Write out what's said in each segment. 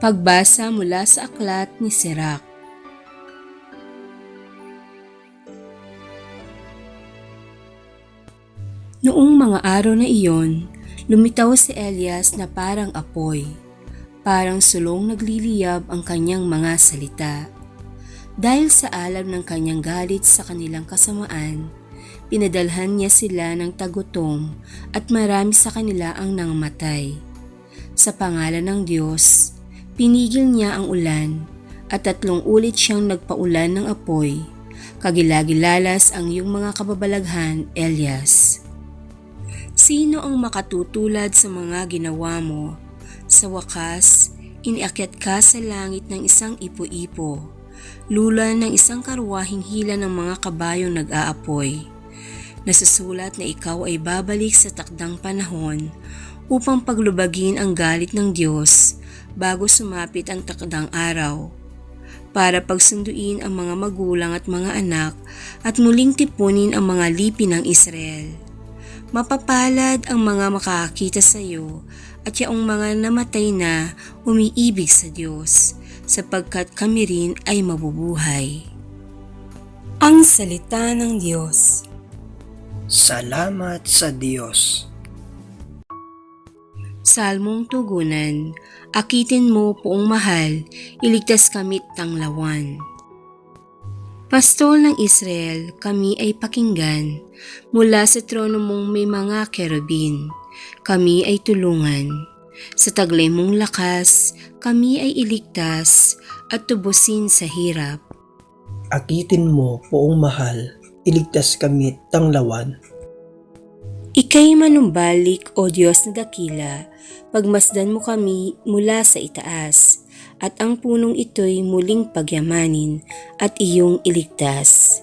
Pagbasa mula sa aklat ni Sirach. Noong mga araw na iyon, lumitaw si Elias na parang apoy. Parang sulong nagliliyab ang kanyang mga salita. Dahil sa alam ng kanyang galit sa kanilang kasamaan, pinadalhan niya sila ng tagutom at marami sa kanila ang nangmatay. Sa pangalan ng Diyos, pinigil niya ang ulan at tatlong ulit siyang nagpaulan ng apoy. Kagilagilalas ang iyong mga kababalaghan, Elias. Sino ang makatutulad sa mga ginawa mo? Sa wakas, iniakyat ka sa langit ng isang ipo-ipo, lula ng isang karwahing hila ng mga kabayong nag-aapoy. Nasusulat na ikaw ay babalik sa takdang panahon upang paglubagin ang galit ng Diyos bago sumapit ang takdang araw para pagsunduin ang mga magulang at mga anak at muling tipunin ang mga lipi ng Israel. Mapapalad ang mga makakakita sa iyo at yaong mga namatay na umiibig sa Diyos sapagkat kami rin ay mabubuhay. Ang Salita ng Diyos Salamat sa Diyos. Salmong Tugunan Akitin mo poong mahal, iligtas kamit tanglawan. Pastol ng Israel, kami ay pakinggan. Mula sa trono mong may mga kerubin, kami ay tulungan. Sa taglay mong lakas, kami ay iligtas at tubusin sa hirap. Akitin mo, poong mahal, iligtas kami tanglawan. Ika'y manumbalik, O Diyos na dakila, pagmasdan mo kami mula sa itaas, at ang punong ito'y muling pagyamanin at iyong iligtas.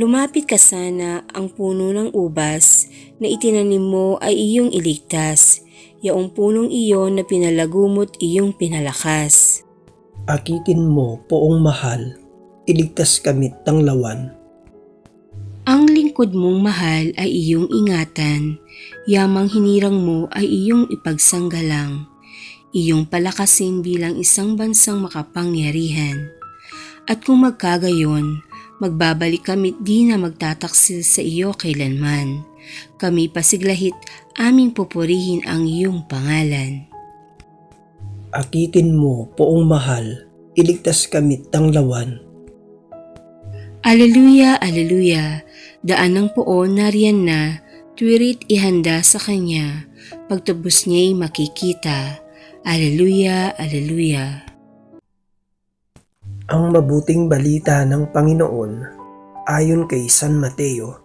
Lumapit ka sana ang puno ng ubas na itinanim mo ay iyong iligtas, yaong punong iyon na pinalagumot iyong pinalakas. Akitin mo, poong mahal, iligtas kami tanglawan. Lingkod mong mahal ay iyong ingatan, yamang hinirang mo ay iyong ipagsanggalang, iyong palakasin bilang isang bansang makapangyarihan. At kung magkagayon, magbabalik kami di na magtataksil sa iyo kailanman. Kami pasiglahit aming pupurihin ang iyong pangalan. Akitin mo, poong mahal, iligtas kami tanglawan. Aleluya, aleluya, daan ng poon nariyan na, tuwirit ihanda sa kanya, pagtubos niya'y makikita. Aleluya, aleluya. Ang mabuting balita ng Panginoon ayon kay San Mateo.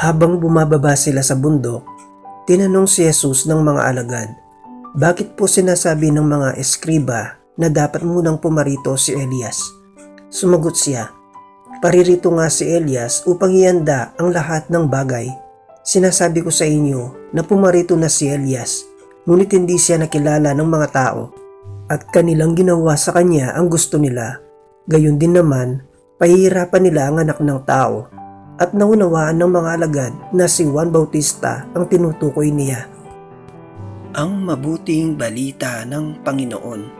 Habang bumababa sila sa bundok, tinanong si Jesus ng mga alagad, Bakit po sinasabi ng mga eskriba na dapat munang pumarito si Elias? Sumagot siya, Paririto nga si Elias upang ihanda ang lahat ng bagay. Sinasabi ko sa inyo na pumarito na si Elias, ngunit hindi siya nakilala ng mga tao at kanilang ginawa sa kanya ang gusto nila. Gayon din naman, pahihirapan nila ang anak ng tao at naunawaan ng mga alagad na si Juan Bautista ang tinutukoy niya. Ang mabuting balita ng Panginoon.